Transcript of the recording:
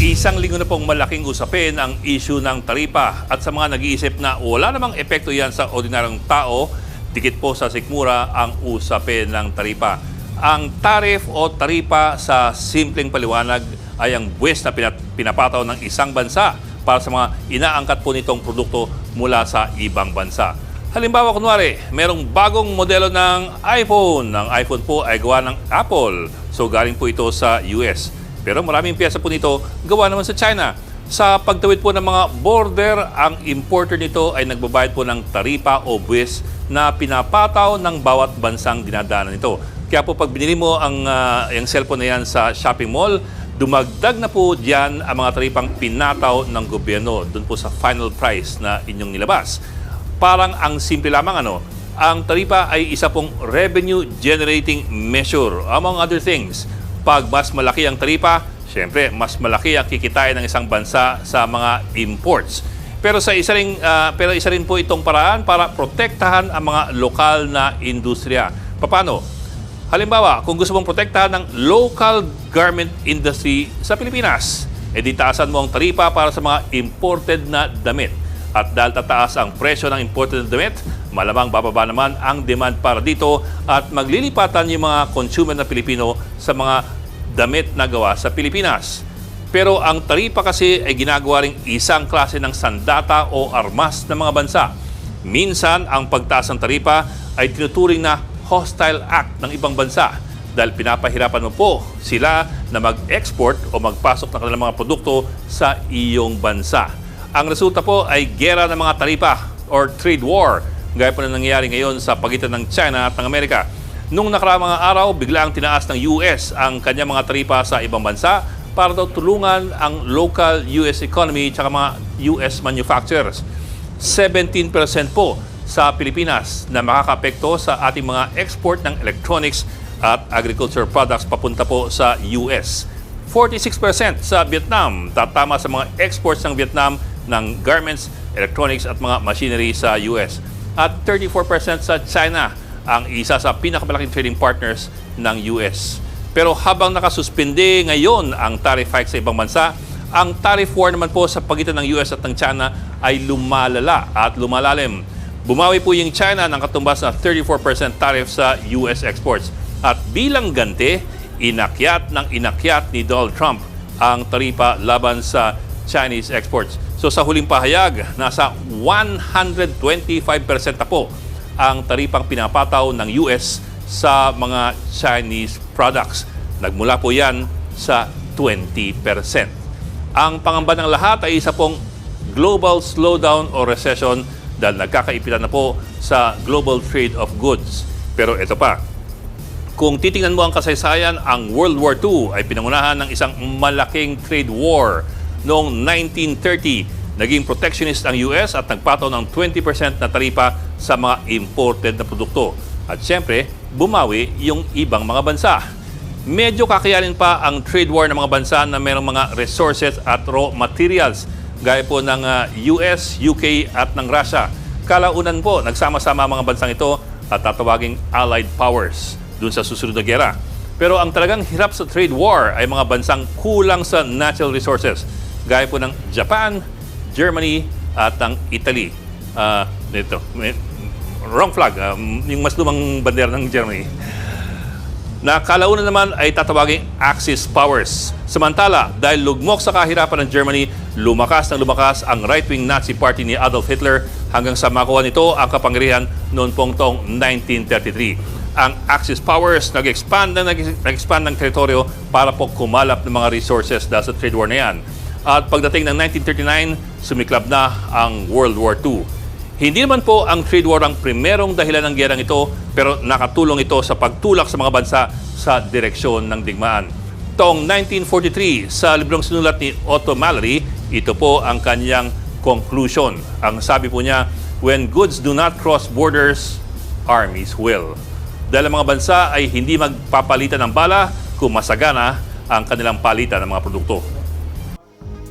Isang linggo na pong malaking usapin ang issue ng taripa at sa mga nag-iisip na wala namang epekto yan sa ordinaryong tao, dikit po sa sikmura ang usapin ng taripa. Ang tarif o taripa sa simpleng paliwanag ay ang buwes na pinapataw ng isang bansa para sa mga inaangkat po nitong produkto mula sa ibang bansa. Halimbawa, kunwari, merong bagong modelo ng iPhone. Ang iPhone po ay gawa ng Apple. So, galing po ito sa US. Pero maraming piyesa po nito gawa naman sa China. Sa pagtawid po ng mga border, ang importer nito ay nagbabayad po ng taripa o buwis na pinapataw ng bawat bansang dinadaanan nito. Kaya po pag binili mo ang, ah, yung cellphone na yan sa shopping mall, dumagdag na po diyan ang mga taripang pinataw ng gobyerno doon po sa final price na inyong nilabas. Parang ang simple lamang ano, ang taripa ay isa pong revenue generating measure among other things. Pag mas malaki ang taripa, syempre mas malaki ang kikitain ng isang bansa sa mga imports. Pero sa isa rin, ah, pero isa rin po itong paraan para protektahan ang mga lokal na industriya. Paano? Halimbawa, kung gusto mong protektahan ng local garment industry sa Pilipinas, edi taasan mo ang taripa para sa mga imported na damit. At dahil tataas ang presyo ng imported na damit, malamang bababa naman ang demand para dito at maglilipatan yung mga consumer na Pilipino sa mga damit na gawa sa Pilipinas. Pero ang taripa kasi ay ginagawa ring isang klase ng sandata o armas ng mga bansa. Minsan, ang pagtaas ng taripa ay tinuturing na hostile act ng ibang bansa dahil pinapahirapan mo po sila na mag-export o magpasok ng kanilang mga produkto sa iyong bansa. Ang resulta po ay gera ng mga taripa or trade war, gaya po na nangyayari ngayon sa pagitan ng China at ng Amerika. Nung nakaraang mga araw, biglang tinaas ng US ang kanyang mga taripa sa ibang bansa para daw tulungan ang local US economy at mga US manufacturers. 17% po sa Pilipinas na makakapekto sa ating mga export ng electronics at agriculture products papunta po sa US. 46% sa Vietnam, tatama sa mga exports ng Vietnam ng garments, electronics at mga machinery sa US. At 34% sa China, ang isa sa pinakamalaking trading partners ng US. Pero habang nakasuspinde ngayon ang tariff hike sa ibang bansa, ang tariff war naman po sa pagitan ng US at ng China ay lumalala at lumalalim. Bumawi po yung China ng katumbas na 34% tariff sa US exports. At bilang ganti, inakyat ng inakyat ni Donald Trump ang taripa laban sa Chinese exports. So sa huling pahayag, nasa 125% na po ang taripang pinapataw ng US sa mga Chinese products. Nagmula po yan sa 20%. Ang pangamba ng lahat ay isa pong global slowdown o recession dahil nagkakaipitan na po sa global trade of goods. Pero ito pa, kung titingnan mo ang kasaysayan, ang World War II ay pinangunahan ng isang malaking trade war. Noong 1930, naging protectionist ang US at nagpataw ng 20% na taripa sa mga imported na produkto. At siyempre, bumawi yung ibang mga bansa. Medyo kakayanin pa ang trade war ng mga bansa na mayroong mga resources at raw materials gaya po ng US, UK at ng Russia. Kalaunan po, nagsama-sama ang mga bansang ito at tatawaging allied powers dun sa susunod na gera. Pero ang talagang hirap sa trade war ay mga bansang kulang sa natural resources gaya po ng Japan, Germany at ang Italy. Ah, dito, may- wrong flag, ah, yung mas lumang bandera ng Germany na kalaunan naman ay tatawaging Axis powers. Samantala, dahil lugmok sa kahirapan ng Germany, lumakas ng lumakas ang right-wing Nazi party ni Adolf Hitler hanggang sa makuha nito ang kapangyarihan noon pong taong 1933. Ang Axis powers nag-expand na nag-expand ng teritoryo para po kumalap ng mga resources dahil sa trade war na yan. At pagdating ng 1939, sumiklab na ang World War II. Hindi naman po ang trade war ang primerong dahilan ng gerang ito, pero nakatulong ito sa pagtulak sa mga bansa sa direksyon ng digmaan. Taong 1943, sa librong sinulat ni Otto Mallory, ito po ang kanyang conclusion. Ang sabi po niya, when goods do not cross borders, armies will. Dahil ang mga bansa ay hindi magpapalitan ng bala kung masagana ang kanilang palitan ng mga produkto.